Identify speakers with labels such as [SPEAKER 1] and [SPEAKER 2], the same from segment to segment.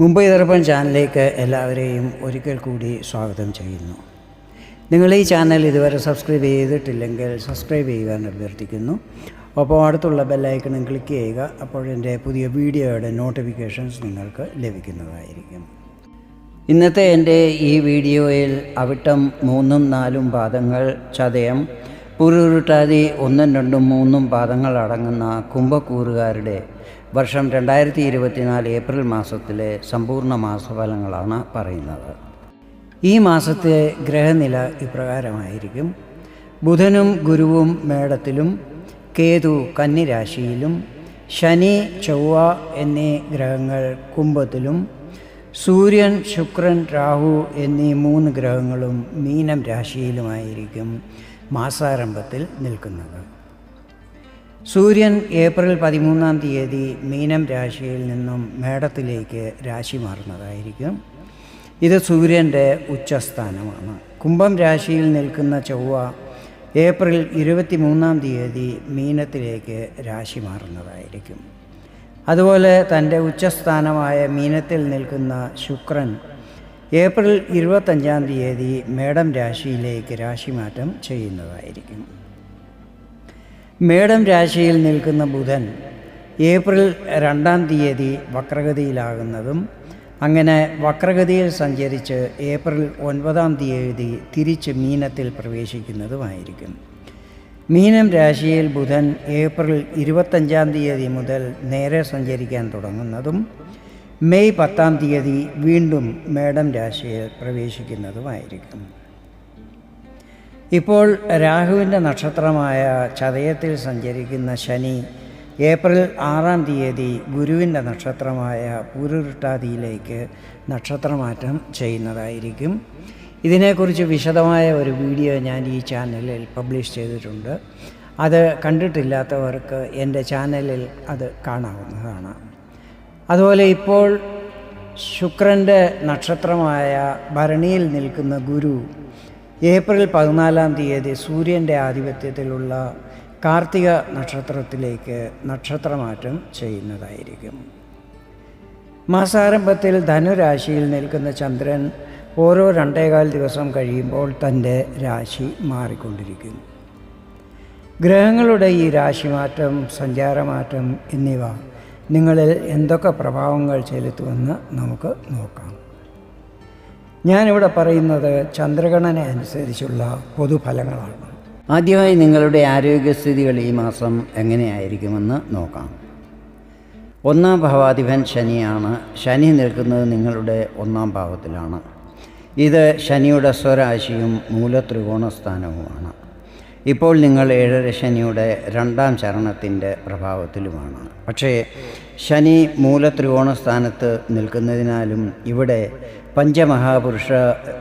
[SPEAKER 1] മുംബൈ ദർപ്പൺ ചാനലിലേക്ക് എല്ലാവരെയും ഒരിക്കൽ കൂടി സ്വാഗതം ചെയ്യുന്നു. നിങ്ങൾ ഈ ചാനൽ ഇതുവരെ സബ്സ്ക്രൈബ് ചെയ്തിട്ടില്ലെങ്കിൽ സബ്സ്ക്രൈബ് ചെയ്യുവാൻ അഭ്യർത്ഥിക്കുന്നു. അപ്പോൾ അടുത്തുള്ള ബെല്ലൈക്കണും ക്ലിക്ക് ചെയ്യുക അപ്പോൾ എന്റെ പുതിയ വീഡിയോയുടെ നോട്ടിഫിക്കേഷൻസ് നിങ്ങൾക്ക് ലഭിക്കുന്നതായിരിക്കും. ഇന്നത്തെ എന്റെ ഈ വീഡിയോയിൽ അവിട്ടം മൂന്നും നാലും പാദങ്ങൾ ചതയം പുരുരുട്ടാതി ഒന്നും രണ്ടും മൂന്നും പാദങ്ങൾ അടങ്ങുന്ന കുംഭക്കൂറുകാരുടെ വർഷം രണ്ടായിരത്തി ഇരുപത്തിനാല് ഏപ്രിൽ മാസത്തിലെ സമ്പൂർണ മാസഫലങ്ങളാണ് പറയുന്നത്. ഈ മാസത്തെ ഗ്രഹനില ഇപ്രകാരമായിരിക്കും. ബുധനും ഗുരുവും മേടത്തിലും കേതു കന്നിരാശിയിലും ശനി ചൊവ്വ എന്നീ ഗ്രഹങ്ങൾ കുംഭത്തിലും സൂര്യൻ ശുക്രൻ രാഹു എന്നീ മൂന്ന് ഗ്രഹങ്ങളും മീനം രാശിയിലുമായിരിക്കും മാസാരംഭത്തിൽ നിൽക്കുന്നത്. സൂര്യൻ ഏപ്രിൽ പതിമൂന്നാം തീയതി മീനം രാശിയിൽ നിന്നും മേടത്തിലേക്ക് രാശി മാറുന്നതായിരിക്കും. ഇത് സൂര്യന്റെ ഉച്ചസ്ഥാനമാണ്. കുംഭം രാശിയിൽ നിൽക്കുന്ന ചൊവ്വ ഏപ്രിൽ ഇരുപത്തി മൂന്നാം തീയതി മീനത്തിലേക്ക് രാശി മാറുന്നതായിരിക്കും. അതുപോലെ തന്റെ ഉച്ചസ്ഥാനമായ മീനത്തിൽ നിൽക്കുന്ന ശുക്രൻ ഏപ്രിൽ ഇരുപത്തഞ്ചാം തീയതി മേടം രാശിയിലേക്ക് രാശിമാറ്റം ചെയ്യുന്നതായിരിക്കും. മേടം രാശിയിൽ നിൽക്കുന്ന ബുധൻ ഏപ്രിൽ രണ്ടാം തീയതി വക്രഗതിയിലാകുന്നതും അങ്ങനെ വക്രഗതിയിൽ സഞ്ചരിച്ച് ഏപ്രിൽ ഒൻപതാം തീയതി തിരിച്ച് മീനത്തിൽ പ്രവേശിക്കുന്നതുമായിരിക്കും. മീനം രാശിയിൽ ബുധൻ ഏപ്രിൽ ഇരുപത്തഞ്ചാം തീയതി മുതൽ നേരെ സഞ്ചരിക്കാൻ തുടങ്ങുന്നതും മെയ് പത്താം തീയതി വീണ്ടും മേടം രാശിയിൽ പ്രവേശിക്കുന്നതുമായിരിക്കും. ഇപ്പോൾ രാഹുവിന്റെ നക്ഷത്രമായ ചതയത്തിൽ സഞ്ചരിക്കുന്ന ശനി ഏപ്രിൽ ആറാം തീയതി ഗുരുവിന്റെ നക്ഷത്രമായ പൂരുരുട്ടാതിയിലേക്ക് നക്ഷത്രമാറ്റം ചെയ്യുന്നതായിരിക്കും. ഇതിനെക്കുറിച്ച് വിശദമായ ഒരു വീഡിയോ ഞാൻ ഈ ചാനലിൽ പബ്ലിഷ് ചെയ്തിട്ടുണ്ട്. അത് കണ്ടിട്ടില്ലാത്തവർക്ക് എന്റെ ചാനലിൽ അത് കാണാവുന്നതാണ്. അതുപോലെ ഇപ്പോൾ ശുക്രന്റെ നക്ഷത്രമായ ഭരണിയിൽ നിൽക്കുന്ന ഗുരു ഏപ്രിൽ പതിനാലാം തീയതി സൂര്യന്റെ ആധിപത്യത്തിലുള്ള കാർത്തിക നക്ഷത്രത്തിലേക്ക് നക്ഷത്രമാറ്റം ചെയ്യുന്നതായിരിക്കും. മാസാരംഭത്തിൽ ധനുരാശിയിൽ നിൽക്കുന്ന ചന്ദ്രൻ ഓരോ രണ്ടേകാൽ ദിവസം കഴിയുമ്പോൾ തന്റെ രാശി മാറിക്കൊണ്ടിരിക്കും. ഗ്രഹങ്ങളുടെ ഈ രാശിമാറ്റം സഞ്ചാരമാറ്റം എന്നിവ നിങ്ങളിൽ എന്തൊക്കെ പ്രഭാവങ്ങൾ ചെലുത്തുമെന്ന് നമുക്ക് നോക്കാം. ഞാനിവിടെ പറയുന്നത് ചന്ദ്രഗണന അനുസരിച്ചുള്ള പൊതുഫലങ്ങളാണ്. ആദ്യമായി നിങ്ങളുടെ ആരോഗ്യസ്ഥിതികൾ ഈ മാസം എങ്ങനെയായിരിക്കുമെന്ന് നോക്കാം. ഒന്നാം ഭാവാധിപൻ ശനിയാണ്. ശനി നിൽക്കുന്നത് നിങ്ങളുടെ ഒന്നാം ഭാവത്തിലാണ്. ഇത് ശനിയുടെ സ്വരാശിയും മൂലത്രികോണസ്ഥാനവുമാണ്. ഇപ്പോൾ നിങ്ങൾ ഏഴര ശനിയുടെ രണ്ടാം ചരണത്തിന്റെ പ്രഭാവത്തിലുമാണ്. പക്ഷേ ശനി മൂലത്രികോണസ്ഥാനത്ത് നിൽക്കുന്നതിനാലും ഇവിടെ പഞ്ചമഹാപുരുഷ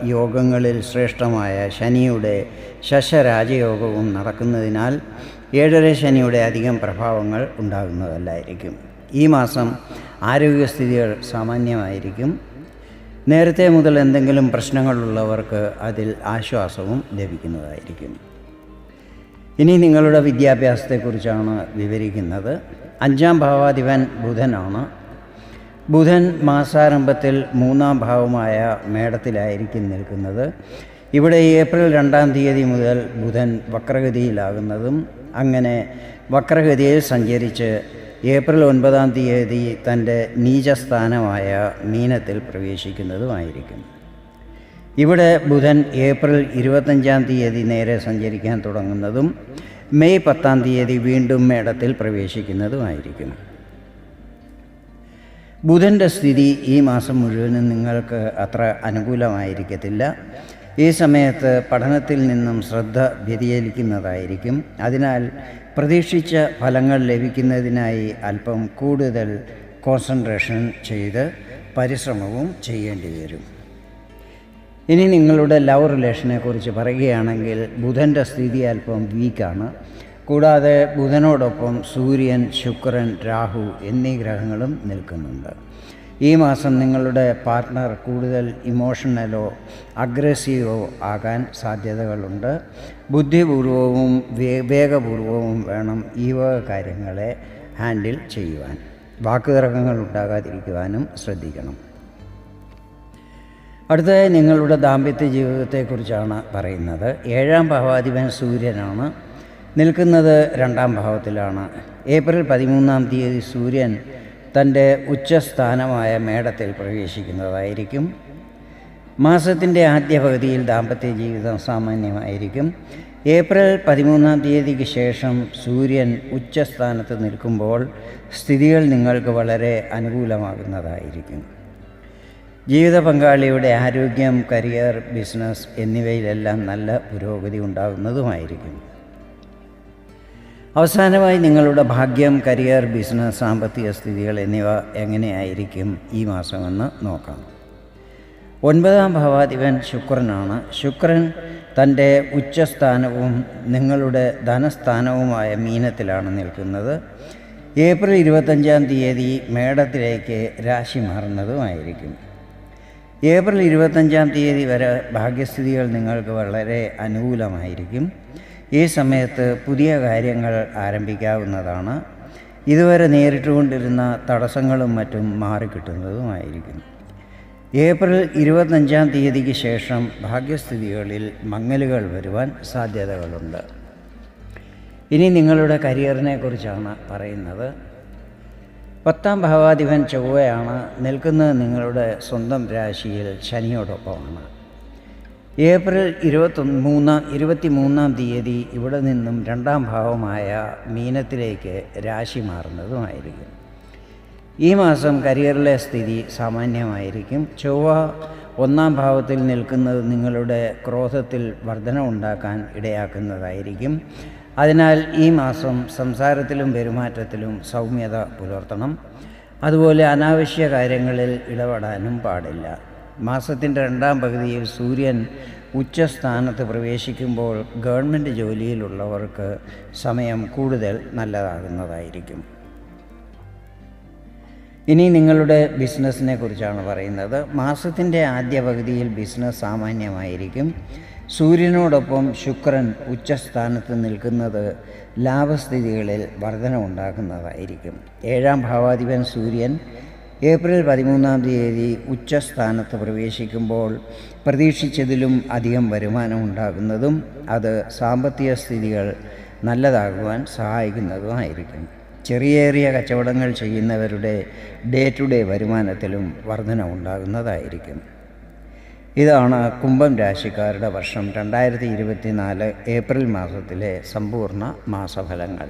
[SPEAKER 1] യോഗങ്ങളിൽ ശ്രേഷ്ഠമായ ശനിയുടെ ശശരാജയോഗവും നടക്കുന്നതിനാൽ ഏഴര ശനിയുടെ അധികം പ്രഭാവങ്ങൾ ഉണ്ടാകുന്നതല്ലായിരിക്കും. ഈ മാസം ആരോഗ്യസ്ഥിതികൾ സാമാന്യമായിരിക്കും. നേരത്തെ മുതൽ എന്തെങ്കിലും പ്രശ്നങ്ങളുള്ളവർക്ക് അതിൽ ആശ്വാസവും ലഭിക്കുന്നതായിരിക്കും. ഇനി നിങ്ങളുടെ വിദ്യാഭ്യാസത്തെക്കുറിച്ചാണ് വിവരിക്കുന്നത്. അഞ്ചാം ഭാവാധിപൻ ബുധനാണ്. ബുധൻ മാസാരംഭത്തിൽ മൂന്നാം ഭാവമായ മേടത്തിലായിരിക്കും നിൽക്കുന്നത്. ഇവിടെ ഏപ്രിൽ രണ്ടാം തീയതി മുതൽ ബുധൻ വക്രഗതിയിലാകുന്നതും അങ്ങനെ വക്രഗതിയിൽ സഞ്ചരിച്ച് ഏപ്രിൽ ഒൻപതാം തീയതി തന്റെ നീചസ്ഥാനമായ മീനത്തിൽ പ്രവേശിക്കുന്നതുമായിരിക്കും. ഇവിടെ ബുധൻ ഏപ്രിൽ ഇരുപത്തഞ്ചാം തീയതി നേരെ സഞ്ചരിക്കാൻ തുടങ്ങുന്നതും മെയ് പത്താം തീയതി വീണ്ടും മേടത്തിൽ പ്രവേശിക്കുന്നതുമായിരിക്കും. ബുധന്റെ സ്ഥിതി ഈ മാസം മുഴുവനും നിങ്ങൾക്ക് അത്ര അനുകൂലമായിരിക്കത്തില്ല. ഈ സമയത്ത് പഠനത്തിൽ നിന്നും ശ്രദ്ധ വ്യതിചലിക്കുന്നതായിരിക്കും. അതിനാൽ പ്രതീക്ഷിച്ച ഫലങ്ങൾ ലഭിക്കുന്നതിനായി അല്പം കൂടുതൽ കോൺസെൻട്രേഷൻ ചെയ്ത് പരിശ്രമവും ചെയ്യേണ്ടി വരും. ഇനി നിങ്ങളുടെ ലവ് റിലേഷനെക്കുറിച്ച് പറയുകയാണെങ്കിൽ ബുധന്റെ സ്ഥിതി അല്പം വീക്കാണ് കൂടാതെ ബുധനോടൊപ്പം സൂര്യൻ ശുക്രൻ രാഹു എന്നീ ഗ്രഹങ്ങളും നിൽക്കുന്നുണ്ട്. ഈ മാസം നിങ്ങളുടെ പാർട്ട്ണർ കൂടുതൽ ഇമോഷണലോ അഗ്രസീവോ ആകാൻ സാധ്യതകളുണ്ട്. ബുദ്ധിപൂർവവും വേഗപൂർവവും വേണം ഈ വക കാര്യങ്ങളെ ഹാൻഡിൽ ചെയ്യുവാൻ. വാക്കുതർക്കങ്ങൾ ഉണ്ടാകാതിരിക്കുവാനും ശ്രദ്ധിക്കണം. അടുത്തതായി നിങ്ങളുടെ ദാമ്പത്യ ജീവിതത്തെക്കുറിച്ചാണ് പറയുന്നത്. ഏഴാം ഭാവാധിപൻ സൂര്യനാണ്. നിൽക്കുന്നത് രണ്ടാം ഭാവത്തിലാണ്. ഏപ്രിൽ പതിമൂന്നാം തീയതി സൂര്യൻ തന്റെ ഉച്ചസ്ഥാനമായ മേടത്തിൽ പ്രവേശിക്കുന്നതായിരിക്കും. മാസത്തിന്റെ ആദ്യ പകുതിയിൽ ദാമ്പത്യ ജീവിതം സാമാന്യമായിരിക്കും. ഏപ്രിൽ പതിമൂന്നാം തീയതിക്ക് ശേഷം സൂര്യൻ ഉച്ചസ്ഥാനത്ത് നിൽക്കുമ്പോൾ സ്ഥിതികൾ നിങ്ങൾക്ക് വളരെ അനുകൂലമാകുന്നതായിരിക്കും. ജീവിത പങ്കാളിയുടെ ആരോഗ്യം കരിയർ ബിസിനസ് എന്നിവയിലെല്ലാം നല്ല പുരോഗതി ഉണ്ടാകുന്നതുമായിരിക്കും. അവസാനമായി നിങ്ങളുടെ ഭാഗ്യം കരിയർ ബിസിനസ് സാമ്പത്തിക സ്ഥിതികൾ എന്നിവ എങ്ങനെയായിരിക്കും ഈ മാസമെന്ന് നോക്കാം. ഒൻപതാം ഭാവാധിപൻ ശുക്രനാണ്. ശുക്രൻ തന്റെ ഉച്ചസ്ഥാനവും നിങ്ങളുടെ ധനസ്ഥാനവുമായ മീനത്തിലാണ് നിൽക്കുന്നത്. ഏപ്രിൽ ഇരുപത്തഞ്ചാം തീയതി മേടത്തിലേക്ക് രാശി മാറുന്നതുമായിരിക്കും ഏപ്രിൽ ഇരുപത്തഞ്ചാം തീയതി വരെ ഭാഗ്യസ്ഥിതികൾ നിങ്ങൾക്ക് വളരെ അനുകൂലമായിരിക്കും. ഈ സമയത്ത് പുതിയ കാര്യങ്ങൾ ആരംഭിക്കാവുന്നതാണ്. ഇതുവരെ നേരിട്ടുകൊണ്ടിരുന്ന തടസ്സങ്ങളും മറ്റും മാറിക്കിട്ടുന്നതുമായിരിക്കും ഏപ്രിൽ ഇരുപത്തഞ്ചാം തീയതിക്ക് ശേഷം ഭാഗ്യസ്ഥിതികളിൽ മങ്ങലുകൾ വരുവാൻ സാധ്യതകളുണ്ട്. ഇനി നിങ്ങളുടെ കരിയറിനെ കുറിച്ചാണ് പറയുന്നത്. പത്താം ഭാവാധിപൻ ചൊവ്വയാണ് നിൽക്കുന്നത് നിങ്ങളുടെ സ്വന്തം രാശിയിൽ ശനിയോടൊപ്പമാണ്. ഏപ്രിൽ ഇരുപത്തി മൂന്ന് ഇരുപത്തി മൂന്നാം തീയതി ഇവിടെ നിന്നും രണ്ടാം ഭാവമായ മീനത്തിലേക്ക് രാശി മാറുന്നതുമായിരിക്കും. ഈ മാസം കരിയറിലെ സ്ഥിതി സാമാന്യമായിരിക്കും. ചൊവ്വ ഒന്നാം ഭാവത്തിൽ നിൽക്കുന്നത് നിങ്ങളുടെ ക്രോധത്തിൽ വർധന ഉണ്ടാക്കാൻ ഇടയാക്കുന്നതായിരിക്കും. അതിനാൽ ഈ മാസം സംസാരത്തിലും പെരുമാറ്റത്തിലും സൗമ്യത പുലർത്തണം. അതുപോലെ അനാവശ്യ കാര്യങ്ങളിൽ ഇടപെടാനും പാടില്ല. മാസത്തിന്റെ രണ്ടാം പകുതിയിൽ സൂര്യൻ ഉച്ചസ്ഥാനത്ത് പ്രവേശിക്കുമ്പോൾ ഗവൺമെന്റ് ജോലിയിലുള്ളവർക്ക് സമയം കൂടുതൽ നല്ലതാകുന്നതായിരിക്കും. ഇനി നിങ്ങളുടെ ബിസിനസ്സിനെ കുറിച്ചാണ് പറയുന്നത്. മാസത്തിന്റെ ആദ്യ പകുതിയിൽ ബിസിനസ് സാമാന്യമായിരിക്കും. സൂര്യനോടൊപ്പം ശുക്രൻ ഉച്ചസ്ഥാനത്ത് നിൽക്കുന്നത് ലാഭസ്ഥിതികളിൽ വർധന ഉണ്ടാക്കുന്നതായിരിക്കും ഏഴാം ഭാവാധിപൻ സൂര്യൻ ഏപ്രിൽ പതിമൂന്നാം തീയതി ഉച്ചസ്ഥാനത്ത് പ്രവേശിക്കുമ്പോൾ പ്രതീക്ഷിച്ചതിലും അധികം വരുമാനം ഉണ്ടാകുന്നതും അത് സാമ്പത്തിക സ്ഥിതികൾ നല്ലതാകുവാൻ സഹായിക്കുന്നതുമായിരിക്കും. ചെറിയേറിയ ചെറിയ കച്ചവടങ്ങൾ ചെയ്യുന്നവരുടെ ഡേ ടു ഡേ വരുമാനത്തിലും വർധന ഉണ്ടാകുന്നതായിരിക്കും ഇതാണ് കുംഭം രാശിക്കാരുടെ വർഷം രണ്ടായിരത്തി ഇരുപത്തിനാല് ഏപ്രിൽ മാസത്തിലെ സമ്പൂർണ മാസഫലങ്ങൾ.